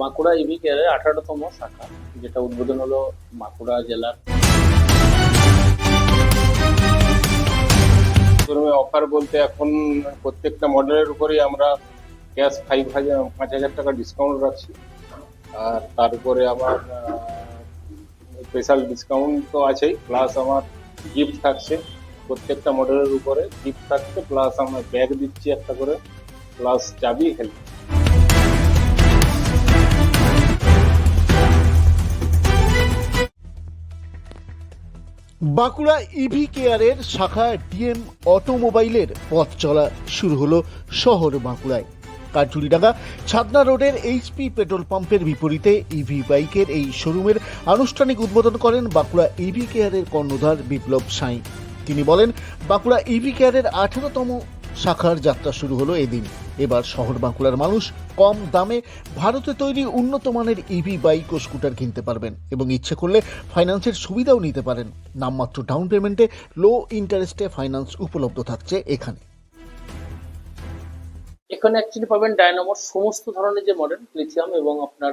Bankura EV কেয়ারের আঠারোতম শাখা, যেটা উদ্বোধন হলো বাঁকুড়া জেলার। শোরুমে অফার বলতে এখন প্রত্যেকটা মডেলের উপরেই আমরা ক্যাশ ফাইভ হাজার, পাঁচ হাজার টাকা ডিসকাউন্ট রাখছি। আর তার উপরে আমার স্পেশাল ডিসকাউন্ট তো আছেই প্লাস আমার গিফট থাকছে। প্রত্যেকটা মডেলের উপরে গিফট থাকছে প্লাস আমরা ব্যাগ দিচ্ছি একটা করে প্লাস চাবি হেল্প বাঁকুড়া ইভি কেয়ারের শাখা ডিএম অটোমোবাইলের পথ চলা শুরু হলো শহর বাঁকুড়ায়। কাঠুরিডাঙ্গা ছাদনা রোডের এইচপি পেট্রোল পাম্পের বিপরীতে ইভি বাইকের এই শোরুমের আনুষ্ঠানিক উদ্বোধন করেন বাঁকুড়া ইভি কেয়ারের কর্ণধার বিপ্লব সাঁই। তিনি বলেন, বাঁকুড়া ইভি কেয়ারের আঠেরোতম শাখার যাত্রা শুরু হলো এদিন। এবার শহর বাঁকুড়ার মানুষ কম দামে ভারতে তৈরি উন্নত মানের ইভি বাইক ও স্কুটার কিনতে পারবেন এবং ইচ্ছে করলে ফাইন্যান্সের সুবিধাও নিতে পারেন। নামমাত্র ডাউন পেমেন্টে লো ইন্টারেস্টে ফাইন্যান্স উপলব্ধ থাকছে এখানে। এখানে অ্যাকচুয়ালি পাবেন ডায়নামোর সমস্ত ধরনের যে মডেল লিথিয়াম এবং আপনার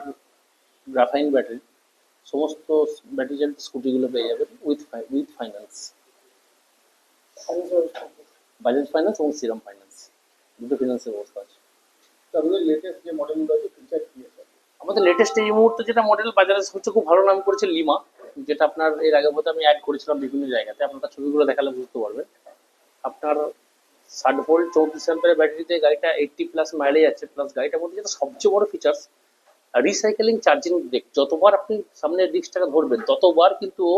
গ্রাফাইন ব্যাটারি সমস্ত ব্যাটারি স্কুটিগুলো পেয়ে যাবেন with with finance Bajaj finance এবং শ্রীরাম ফাইন্যান্স দুটো ফিনান্সের ব্যবস্থা আছে। তারপরে লেটেস্ট যে মডেলগুলো আছে ফিচার কি আছে? আমাদের লেটেস্ট এই মুহূর্তে যেটা মডেল বাজারে হচ্ছে খুব ভালো নাম করেছে লিমা যেটা আপনার এর আগে বোধহয় আমি অ্যাড করেছিলাম বিভিন্ন জায়গাতে। আপনার তার ছবিগুলো দেখালে বুঝতে পারবেন। আপনার ষাট ভোল্ট চৌত্রিশ অ্যাম্পিয়ার ব্যাটারিতে গাড়িটা এইটটি প্লাস মাইলেজ আছে প্লাস গাড়িটার মধ্যে যেটা সবচেয়ে বড় ফিচার্স রিসাইকেলিং চার্জিং ডেক যতবার আপনি সামনের ডিস্কটাকে ধরবেন ততবার কিন্তু ও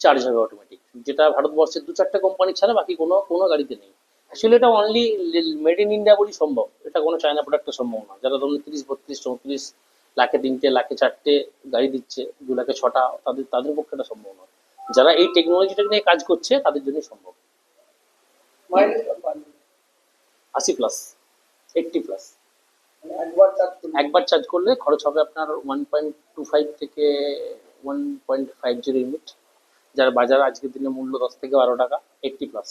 চার্জ হবে অটোমেটিক যেটা ভারতবর্ষের দু চারটে কোম্পানি ছাড়া, বাকি কোনো কোনো গাড়িতে নেই। অ্যাকচুয়ালি এটা অনলি মেড ইন ইন্ডিয়া বলেই সম্ভব। এটা কোনো চায়না প্রোডাক্টে সম্ভব না। যারা ধরুন তিরিশ, বত্রিশ, চৌত্রিশ, লাখে তিনটে, লাখে চারটে গাড়ি দিচ্ছে, দু লাখে ছটা, তাদের তাদের পক্ষে এটা সম্ভব নয় যারা এই টেকনোলজিটা নিয়ে কাজ করছে, তাদের জন্য সম্ভব। আশি প্লাস এইটটি প্লাস একবার চার্জ করলে খরচ হবে আপনার ওয়ান পয়েন্ট টু ফাইভ থেকে one point five zero unit যার বাজার আজকের দিনে মূল্য দশ থেকে বারো টাকা এইটটি প্লাস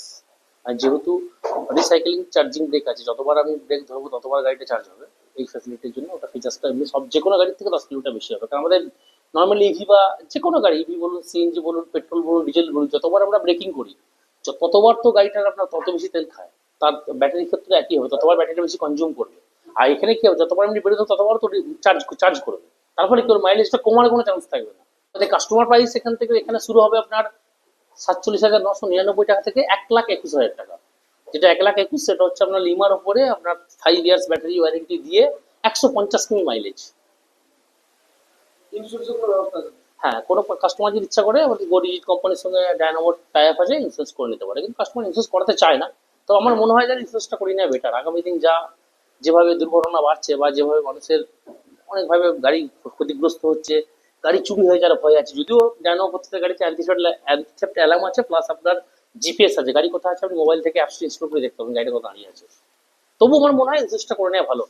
আর যেহেতু রিসাইকেলিং চার্জিং ব্রেক আছে, যতবার আমি ব্রেক ধরবো, ততবার গাড়িটা চার্জ হবে। এই ফ্যাসিলিটির জন্য ওটা ফিচার্সটা এমনি সব যে কোনো গাড়ির থেকে দশ কিলোমিটার বেশি হবে। কারণ আমাদের নর্মালি ইভি বা যে কোনো গাড়ি ইভি বলুন সিএনজি বলুন পেট্রোল বলুন ডিজেল বলুন, যতবার আমরা ব্রেকিং করি ততবার তো গাড়িটার আপনার তত বেশি তেল খায়। তার ব্যাটারির ক্ষেত্রে একই হবে, ততবার ব্যাটারিটা বেশি কনজিউম করবে। আর এখানে কি হবে, যতবার আপনি বেরোতে ততবার তো চার্জ চার্জ করবে। তার ফলে কি মাইলেজটা কমার কোনো চান্স থাকবে না। তাহলে কাস্টমার প্রাইস এখান থেকে এখানে শুরু হবে আপনার সাতচল্লিশ হাজার নশো নিরানব্বই টাকা থেকে এক লাখ একুশ হাজার টাকা। যেটা এক লাখ একুশ সেটা হচ্ছে আপনার লিমার উপরে আপনার ফাইভ ইয়ার্স ব্যাটারি ওয়ারেন্টি দিয়ে একশো পঞ্চাশ কিমি মাইলেজ হ্যাঁ কোনো কাস্টমার যদি ইচ্ছা করে আমাদের গোডিজিট কোম্পানির সঙ্গে ডায়নামোর টাই আপ আছে ইন্স্যুরেন্স করে নিতে পারে। কিন্তু কাস্টমার ইন্স্যুরেন্স করাতে চায় না। তো আমার মনে হয় যে ইন্স্যুরেন্সটা করে নেওয়া বেটার আগামী দিন যা যেভাবে দুর্ঘটনা বাড়ছে বা যেভাবে মানুষের অনেকভাবে গাড়ি ক্ষতিগ্রস্ত হচ্ছে গাড়ি চুরি হয়ে যাওয়ার ভয় আছে। যদিও ডায়নামো প্রত্যেকটা গাড়িতে অ্যান্টিসেপ্ট অ্যালার্ম আছে প্লাস আপনার জিপিএস আছে। গাড়ি কোথায় আছে আপনি মোবাইল থেকে অ্যাপস ইনস্টল করে দেখতে পাবেন কোথায় দাঁড়িয়ে আছে। তবু আমার মনে হয় ইন্স্যুরেন্সটা করে নেওয়া ভালো।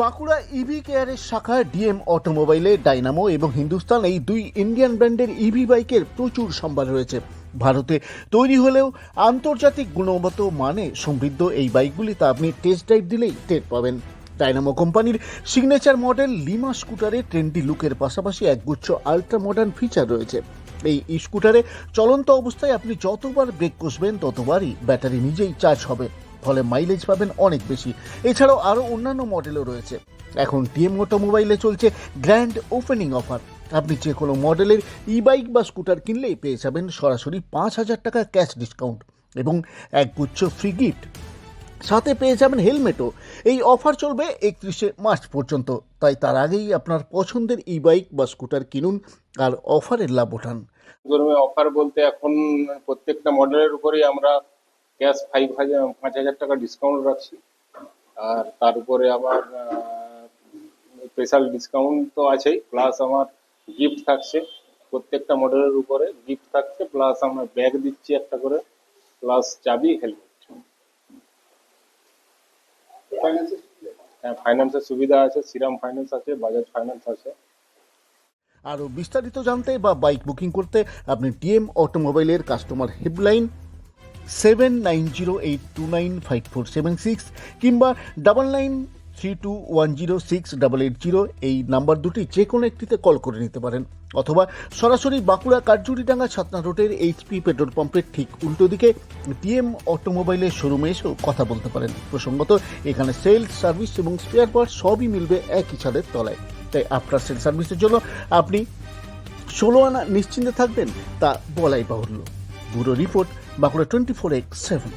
বাঁকুড়া ইভি কেয়ারের শাখা ডিএম অটোমোবাইলে ডাইনামো এবং হিন্দুস্তান এই দুই ইন্ডিয়ান ব্র্যান্ডের ইভি বাইকের প্রচুর সম্ভার রয়েছে। ভারতে তৈরি হলেও আন্তর্জাতিক গুণগত মানে সমৃদ্ধ এই বাইকগুলি তা আপনি টেস্ট ড্রাইভ দিলেই টের পাবেন। ডাইনামো কোম্পানির সিগনেচার মডেল লিমা স্কুটারে ট্রেন্ডি লুকের পাশাপাশি একগুচ্ছ আল্ট্রা মডার্ন ফিচার রয়েছে। এই স্কুটারে চলন্ত অবস্থায় আপনি যতবার ব্রেক কষবেন, ততবারই ব্যাটারি নিজেই চার্জ হবে। ফলে মাইলেজ পাবেন অনেক বেশি। এছাড়াও আরও অন্যান্য মডেলও রয়েছে। এখন টিএম অটোমোবাইলে চলছে গ্র্যান্ড ওপেনিং অফার আপনি যে কোনো মডেলের ই বাইক বা স্কুটার কিনলেই পেয়ে যাবেন সরাসরি পাঁচ হাজার টাকা ক্যাশ ডিসকাউন্ট এবং একগুচ্ছ ফ্রি গিফট সাথে পেয়ে যাবেন হেলমেটও। এই অফার চলবে একত্রিশে মার্চ পর্যন্ত। তাই তার আগেই আপনার পছন্দের ই বাইক বা স্কুটার কিনুন আর অফারের লাভ ওঠান। অফার বলতে এখন প্রত্যেকটা মডেলের উপরেই আমরা ক্যাশ ফাইভ হাজার, পাঁচ হাজার টাকা ডিসকাউন্ট রাখছি। আর তার উপরে আবার স্পেশাল ডিসকাউন্ট তো আছেই। প্লাস আমার গিফট থাকছে। প্রত্যেকটা মডেলের উপরে গিফট থাকছে। প্লাস আমরা ব্যাগ দিচ্ছি একটা করে। প্লাস চাবি হেলমেট হ্যাঁ ফাইন্যান্সের সুবিধা আছে শ্রীরাম ফাইন্যান্স আছে বাজাজ ফাইন্যান্স আছে। আরও বিস্তারিত জানতে বা বাইক বুকিং করতে আপনি TM অটোমোবাইলের customer helpline seven nine zero eight two nine five four seven six কিংবা double nine three two one zero six double eight zero এই নাম্বার দুটি যে কোনো একটিতে কল করে নিতে পারেন। অথবা সরাসরি বাঁকুড়া কারজুরিডাঙ্গা ছাতনা রোডের এইচপি পেট্রোল পাম্পের ঠিক উল্টো দিকে ডিএম অটোমোবাইলের শোরুমে এসেও কথা বলতে পারেন। প্রসঙ্গত, এখানে সেলস সার্ভিস এবং স্পেয়ার পার্ট সবই মিলবে একই ছাদের তলায়। তাই আফটার সেল সার্ভিসের জন্য আপনি ষোলো আনা নিশ্চিন্তে থাকবেন, তা বলাই বাহুল্য। Bureau report, Bankura twenty four X seven.